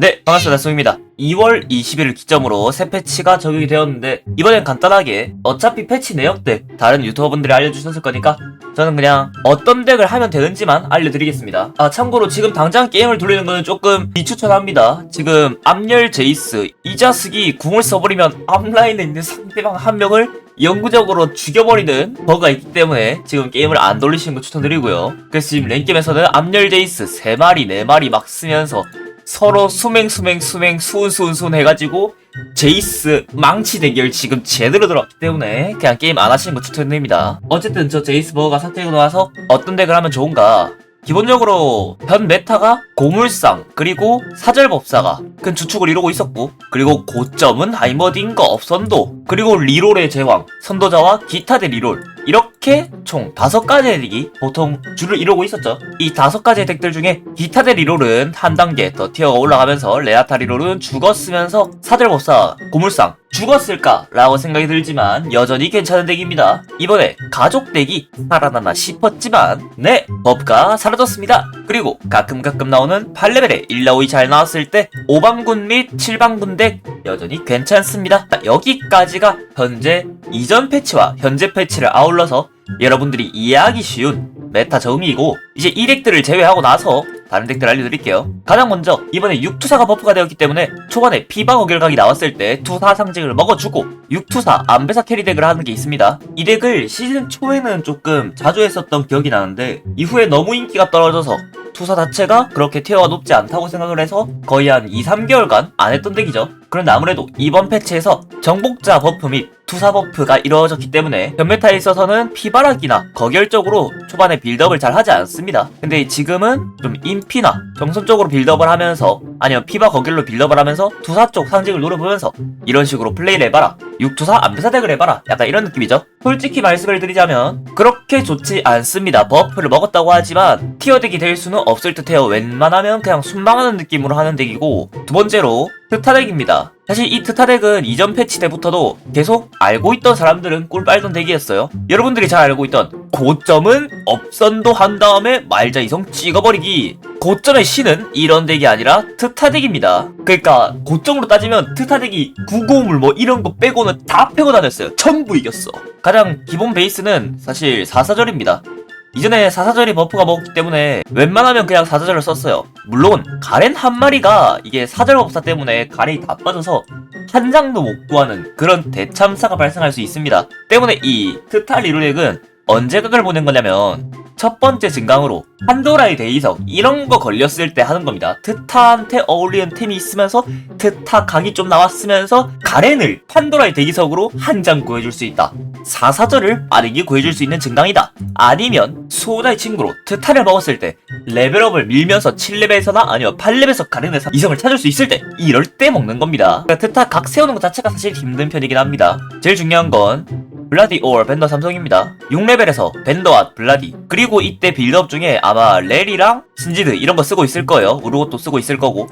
네, 반갑습니다. 송입니다. 2월 20일을 기점으로 새 패치가 적용이 되었는데 이번엔 간단하게 어차피 패치 내역들 다른 유튜버분들이 알려주셨을 거니까 저는 그냥 어떤 덱을 하면 되는지만 알려드리겠습니다. 아 참고로 지금 당장 게임을 돌리는 거는 조금 비추천합니다. 지금 암열 제이스 이자스기 궁을 써버리면 앞라인에 있는 상대방 한 명을 영구적으로 죽여버리는 버그가 있기 때문에 지금 게임을 안 돌리시는 거 추천드리고요. 그래서 지금 랭겜에서는 암열 제이스 3마리 4마리 막 쓰면서 서로 수맹 수맹 수맹 수은 해가지고 제이스 망치 대결 지금 제대로 들어왔기 때문에 그냥 게임 안 하시는 거 추천드립니다. 어쨌든 저 제이스 버거가 삭제되고 나서 어떤 덱을 하면 좋은가? 기본적으로 현 메타가 고물상 그리고 사절법사가 큰 주축을 이루고 있었고 그리고 고점은 하이머딩 거 업선도 그리고 리롤의 제왕 선도자와 기타 대 리롤 이렇게 총 다섯 가지의 덱이 보통 줄을 이루고 있었죠. 이 다섯 가지의 덱들 중에 기타 대 리롤은 한 단계 더 티어가 올라가면서 레아타 리롤은 죽었으면서 사절법사 고물상 죽었을까 라고 생각이 들지만 여전히 괜찮은 덱입니다. 이번에 가족 덱이 살아나나 싶었지만 네 법가 사라졌습니다. 그리고 가끔 가끔 나오는 8레벨에 1라오이 잘 나왔을 때 5방군 및 7방군 덱 여전히 괜찮습니다. 자, 여기까지가 현재 이전 패치와 현재 패치를 아울러 서 여러분들이 이해하기 쉬운 메타 정의이고 이제 이 덱들을 제외하고 나서 다른 덱들 알려드릴게요. 가장 먼저 이번에 6투사가 버프가 되었기 때문에 초반에 피방어 결각이 나왔을 때 투사 상징을 먹어주고 6투사 안배사 캐리 덱을 하는 게 있습니다. 이 덱을 시즌 초에는 조금 자주 했었던 기억이 나는데 이후에 너무 인기가 떨어져서 투사 자체가 그렇게 티어가 높지 않다고 생각을 해서 거의 한 2, 3개월간 안 했던 덱이죠. 그런데 아무래도 이번 패치에서 정복자 버프 및 투사 버프가 이루어졌기 때문에 변메타에 있어서는 피바락이나 거결적으로 초반에 빌드업을 잘 하지 않습니다. 근데 지금은 좀 인피나 정선적으로 빌드업을 하면서 아니면 피바 거결로 빌드업을 하면서 투사 쪽 상징을 노려보면서 이런 식으로 플레이를 해봐라. 6투사 안배사 덱을 해봐라. 약간 이런 느낌이죠. 솔직히 말씀을 드리자면 그렇게 좋지 않습니다. 버프를 먹었다고 하지만 티어 덱이 될 수는 없을 듯해요. 웬만하면 그냥 순망하는 느낌으로 하는 덱이고 두 번째로 트타덱입니다. 사실 이 트타덱은 이전 패치 때부터도 계속 알고 있던 사람들은 꿀 빨던 덱이었어요. 여러분들이 잘 알고 있던 고점은 업선도 한 다음에 말자 이성 찍어버리기. 고점의 신은 이런 덱이 아니라 트타덱입니다. 그러니까 고점으로 따지면 트타덱이 구고물 뭐 이런 거 빼고는 다 패고 다녔어요. 전부 이겼어. 가장 기본 베이스는 사실 사사절입니다. 이전에 사사절이 버프가 먹었기 때문에 웬만하면 그냥 사사절을 썼어요. 물론 가렌 한 마리가 이게 사절 법사 때문에 가렌이 다 빠져서 한 장도 못 구하는 그런 대참사가 발생할 수 있습니다. 때문에 이 트타 리루렉은 언제 각을 보낸 거냐면 첫 번째 증강으로 판도라의 대이석 이런 거 걸렸을 때 하는 겁니다. 트타한테 어울리는 템이 있으면서 트타 각이 좀 나왔으면서 가렌을 판도라의 대이석으로 한 장 구해줄 수 있다. 사사절을 빠르게 구해줄 수 있는 증강이다. 아니면 수호자의 친구로 트타를 먹었을 때 레벨업을 밀면서 7레벨에서나 아니면 8레벨에서 가렌에서 이성을 찾을 수 있을 때 이럴 때 먹는 겁니다. 그러니까 트타 각 세우는 것 자체가 사실 힘든 편이긴 합니다. 제일 중요한 건 블라디 오어 벤더 삼성입니다. 6레벨에서 벤더와 블라디 그리고 이때 빌드업 중에 아마 렐이랑 신지드 이런 거 쓰고 있을 거예요. 우르고도 쓰고 있을 거고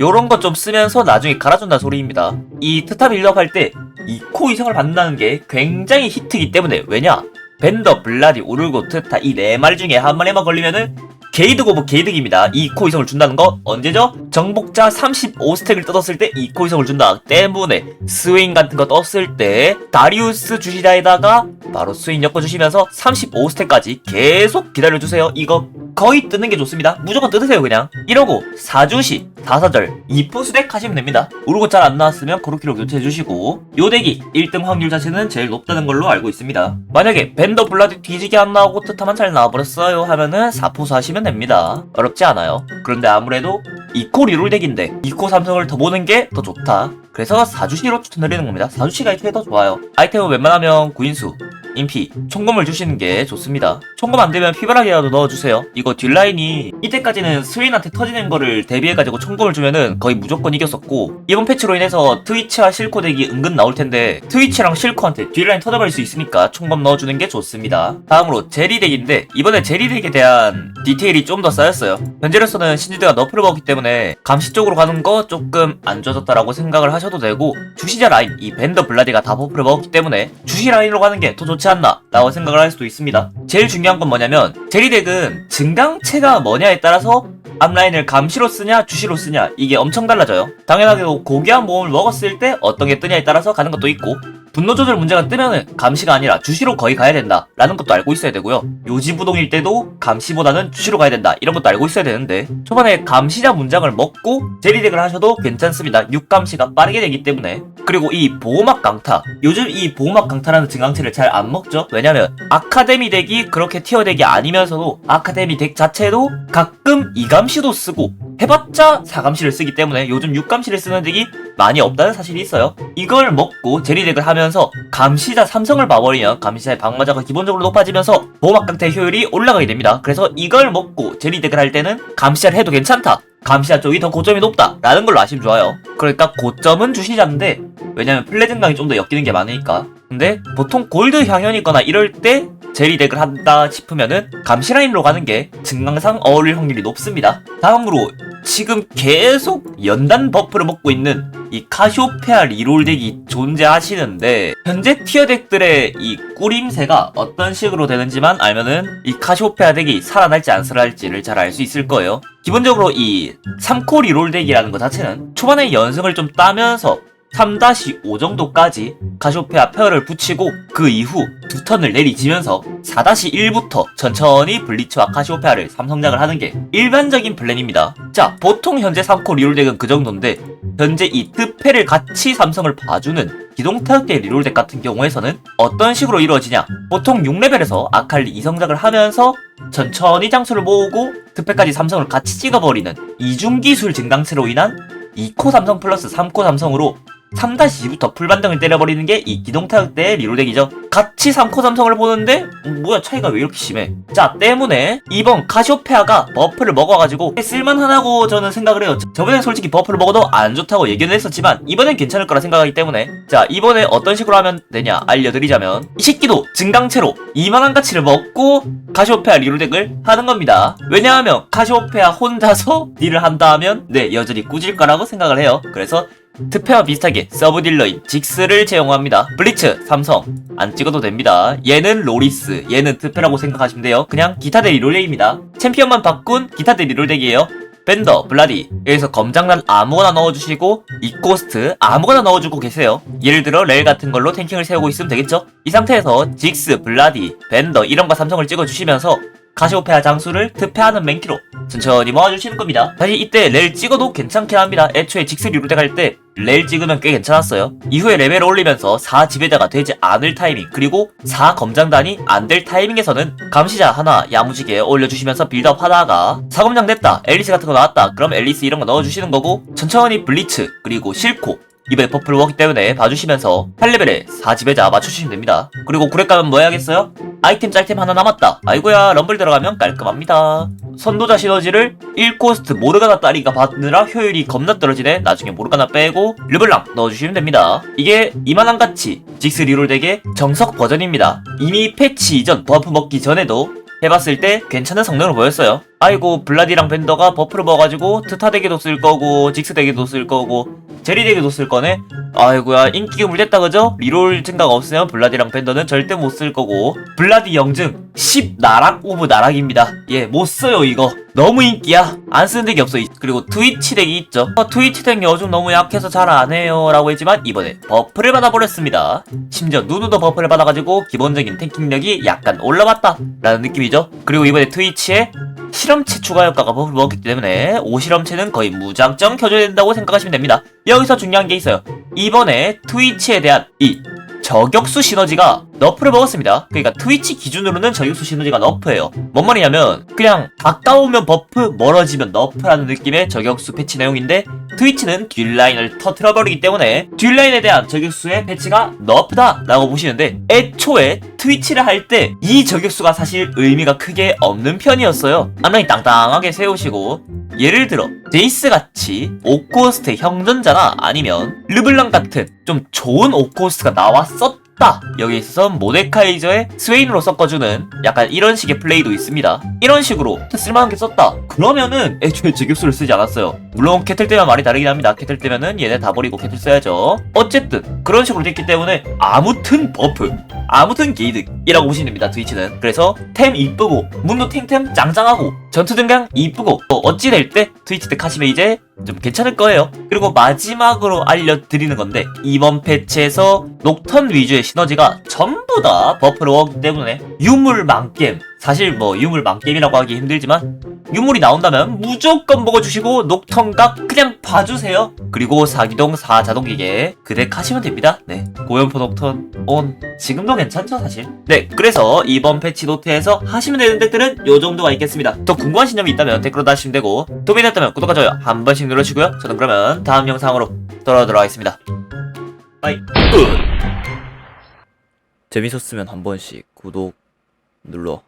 요런 거 좀 쓰면서 나중에 갈아준다 소리입니다. 이 트타 빌드업 할때이코 이성을 받는다는 게 굉장히 히트이기 때문에 왜냐? 벤더, 블라디, 우르고, 트타 이 네 마리 중에 한 마리만 걸리면은 게이득 오브 게이득입니다. 이 코 이성을 준다는 거 언제죠? 정복자 35스택을 뜯었을 때 이 코 이성을 준다 때문에 스윙 같은 거 떴을 때 다리우스 주시다에다가 바로 스윙 엮어주시면서 35스택까지 계속 기다려주세요. 이거 거의 뜨는 게 좋습니다. 무조건 뜯으세요 그냥. 이러고 4주시, 4사절, 2포스덱 하시면 됩니다. 우르고 잘 안 나왔으면 그렇게로 교체해주시고 요 덱이 1등 확률 자체는 제일 높다는 걸로 알고 있습니다. 만약에 벤더 블라디 뒤지게 안 나오고 트타만 잘 나와버렸어요 하면은 4포스 하시면 됩니다. 어렵지 않아요. 그런데 아무래도 2코 리롤 덱인데 2코 삼성을 더 보는 게 더 좋다. 그래서 4주시로 추천드리는 겁니다. 4주시가 애초에 더 좋아요. 아이템은 웬만하면 구인수, 인피, 총검을 주시는 게 좋습니다. 총검 안 되면 피바라기라도 넣어주세요. 이거 뒷라인이 이때까지는 스웨인한테 터지는 거를 대비해가지고 총검을 주면은 거의 무조건 이겼었고 이번 패치로 인해서 트위치와 실코 덱이 은근 나올 텐데 트위치랑 실코한테 뒷라인 터져버릴 수 있으니까 총검 넣어주는 게 좋습니다. 다음으로 제리 덱인데 이번에 제리 덱에 대한 디테일이 좀 더 쌓였어요. 현재로서는 신지드가 너프를 먹었기 때문에 감시 쪽으로 가는 거 조금 안 좋아졌다라고 생각을 하셔도 되고 주시자 라인 이 밴더 블라디가 다 버프를 먹었기 때문에 주시 라인으로 가는 게 더 좋지 좋지 않나 라고 생각을 할 수도 있습니다. 제일 중요한 건 뭐냐면 제리덱은 증강체가 뭐냐에 따라서 앞라인을 감시로 쓰냐 주시로 쓰냐 이게 엄청 달라져요. 당연하게도 고귀한 모험을 먹었을 때 어떤 게 뜨냐에 따라서 가는 것도 있고 분노 조절 문제가 뜨면은 감시가 아니라 주시로 거의 가야 된다. 라는 것도 알고 있어야 되고요. 요지부동일 때도 감시보다는 주시로 가야 된다. 이런 것도 알고 있어야 되는데 초반에 감시자 문장을 먹고 제리덱을 하셔도 괜찮습니다. 6감시가 빠르게 되기 때문에. 그리고 이 보호막 강타. 요즘 이 보호막 강타라는 증강체를 잘 안 먹죠? 왜냐면 아카데미 덱이 그렇게 티어 덱이 아니면서도 아카데미 덱 자체도 가끔 2감시도 쓰고 해봤자 4감시를 쓰기 때문에 요즘 6감시를 쓰는 덱이 많이 없다는 사실이 있어요. 이걸 먹고 제리덱을 하면서 감시자 삼성을 봐버리면 감시자의 방마자가 기본적으로 높아지면서 보호막 강타의 효율이 올라가게 됩니다. 그래서 이걸 먹고 제리덱을 할 때는 감시자를 해도 괜찮다 감시자 쪽이 더 고점이 높다 라는 걸로 아시면 좋아요. 그러니까 고점은 주시자인데 왜냐면 플레 증강이 좀 더 엮이는 게 많으니까. 근데 보통 골드 향연이거나 이럴 때 제리 덱을 한다 싶으면은 감시 라인으로 가는 게 증강상 어울릴 확률이 높습니다. 다음으로 지금 계속 연단 버프를 먹고 있는 이 카시오페아 리롤 덱이 존재하시는데 현재 티어 덱들의 이 꾸림새가 어떤 식으로 되는지만 알면은 이 카시오페아 덱이 살아날지 안 살아날지를 잘 알 수 있을 거예요. 기본적으로 이 3코 리롤 덱이라는 것 자체는 초반에 연승을 좀 따면서 3-5 정도까지 카시오페아 페어를 붙이고 그 이후 두 턴을 내리지면서 4-1부터 천천히 블리츠와 카시오페아를 삼성작을 하는 게 일반적인 플랜입니다. 자, 보통 현재 3코 리롤 덱은 그 정도인데 현재 이 특패를 같이 삼성을 봐주는 기동 타격대 리롤 덱 같은 경우에서는 어떤 식으로 이루어지냐 보통 6레벨에서 아칼리 2성작을 하면서 천천히 장수를 모으고 특패까지 삼성을 같이 찍어버리는 이중기술 증강체로 인한 2코 삼성 플러스 3코 삼성으로 3-2부터 풀반등을 때려버리는 게 이 기동타격대의 리롤덱이죠. 같이 3코 삼성을 보는데 음, 뭐야 차이가 왜 이렇게 심해? 자 때문에 이번 카시오페아가 버프를 먹어가지고 쓸만하다고 저는 생각을 해요. 저번엔 솔직히 버프를 먹어도 안 좋다고 얘기는 했었지만 이번엔 괜찮을 거라 생각하기 때문에 자 이번에 어떤 식으로 하면 되냐 알려드리자면 이 새끼도 증강체로 이만한 가치를 먹고 카시오페아 리롤덱을 하는 겁니다. 왜냐하면 카시오페아 혼자서 딜을 한다 하면 네 여전히 꾸질 거라고 생각을 해요. 그래서 특패와 비슷하게 서브 딜러인 직스를 채용합니다. 블리츠, 삼성 안 찍어도 됩니다. 얘는 로리스, 얘는 특패라고 생각하시면 돼요. 그냥 기타 대 리 롤덱입니다. 챔피언만 바꾼 기타 대 리 롤덱이에요. 밴더, 블라디 여기서 검장난 아무거나 넣어주시고 이코스트 아무거나 넣어주고 계세요. 예를 들어 렐 같은 걸로 탱킹을 세우고 있으면 되겠죠? 이 상태에서 직스, 블라디, 밴더 이런 거 삼성을 찍어주시면서 카시오페아 장수를 특패하는 맨키로 천천히 모아주시는 겁니다. 사실 이때 렐 찍어도 괜찮긴 합니다. 애초에 직스 리롤덱 할때 렐 찍으면 꽤 괜찮았어요. 이후에 레벨을 올리면서 4 지배자가 되지 않을 타이밍 그리고 4 검장단이 안 될 타이밍에서는 감시자 하나 야무지게 올려주시면서 빌드업 하다가 4 검장 됐다 앨리스 같은 거 나왔다 그럼 앨리스 이런 거 넣어주시는 거고 천천히 블리츠 그리고 실코 이번에 버프를 먹기 때문에 봐주시면서 8레벨에 4지배자 맞춰주시면 됩니다. 그리고 구렉 가면 뭐 해야겠어요? 아이템 짤템 하나 남았다. 아이고야 럼블 들어가면 깔끔합니다. 선도자 시너지를 1코스트 모르가나 따리가 받느라 효율이 겁나 떨어지네. 나중에 모르가나 빼고 르블랑 넣어주시면 됩니다. 이게 이만한 가치 직스 리롤 덱의 정석 버전입니다. 이미 패치 이전 버프 먹기 전에도 해봤을 때 괜찮은 성능을 보였어요. 아이고 블라디랑 벤더가 버프를 먹어가지고 트타 덱에도 쓸 거고 직스 덱에도 쓸 거고 제리 덱에도 쓸 거네. 아이고야 인기 금을 됐다 그죠? 리롤 증가가 없으면 블라디랑 벤더는 절대 못 쓸 거고 블라디 영증 10 나락 오브 나락입니다. 예 못 써요 이거. 너무 인기야. 안 쓰는 덱이 없어. 그리고 트위치 덱이 있죠. 어, 트위치 덱 요즘 너무 약해서 잘 안 해요. 라고 했지만 이번에 버프를 받아버렸습니다. 심지어 누누도 버프를 받아가지고 기본적인 탱킹력이 약간 올라왔다. 라는 느낌이죠. 그리고 이번에 트위치에 실험체 추가 효과가 먹었기 때문에 오실험체는 거의 무장점 켜줘야 된다고 생각하시면 됩니다. 여기서 중요한 게 있어요. 이번에 트위치에 대한 이 저격수 시너지가 너프를 먹었습니다. 그러니까 트위치 기준으로는 저격수 시너지가 너프예요. 뭔 말이냐면 그냥 가까우면 버프, 멀어지면 너프라는 느낌의 저격수 패치 내용인데 트위치는 뒷라인을 터트려버리기 때문에 뒷라인에 대한 저격수의 패치가 너프다 라고 보시는데 애초에 트위치를 할 때 이 저격수가 사실 의미가 크게 없는 편이었어요. 앞라인 땅땅하게 세우시고 예를 들어 제이스 같이 오코스트 형전자나 아니면 르블랑 같은 좀 좋은 오코스트가 나왔었 다 없다. 여기에 있어서 모데카이저의 스웨인으로 섞어주는 약간 이런 식의 플레이도 있습니다. 이런 식으로 쓸만한 게 썼다. 그러면은 애초에 제격수를 쓰지 않았어요. 물론 캐틀 때만 말이 다르긴 합니다. 캐틀 때면은 얘네 다 버리고 캐틀 써야죠. 어쨌든 그런 식으로 됐기 때문에 아무튼 버프, 아무튼 게이득이라고 보시면 됩니다. 트위치는. 그래서 템 이쁘고 문도 탱템 짱짱하고 전투 등강 이쁘고 뭐 어찌 될 때 트위치 때 카시면 이제 좀 괜찮을 거예요. 그리고 마지막으로 알려드리는 건데 이번 패치에서 녹턴 위주의 시너지가 전부 다 버프로 오기 때문에 유물 망겜 사실 뭐 유물 망겜이라고 하기 힘들지만 유물이 나온다면 무조건 먹어주시고 녹턴각 그냥 봐주세요. 그리고 사기동 4자동 기계 그덱 하시면 됩니다. 네 고연포 녹턴 온 지금도 괜찮죠 사실. 네 그래서 이번 패치 노트에서 하시면 되는 덱들은 요 정도가 있겠습니다. 더 궁금하신 점이 있다면 댓글로 달시면 되고 도움이 됐다면 구독과 좋아요 한 번씩 눌러주시고요. 저는 그러면 다음 영상으로 돌아오도록 하겠습니다. 바이 끝. 재밌었으면 한 번씩 구독 눌러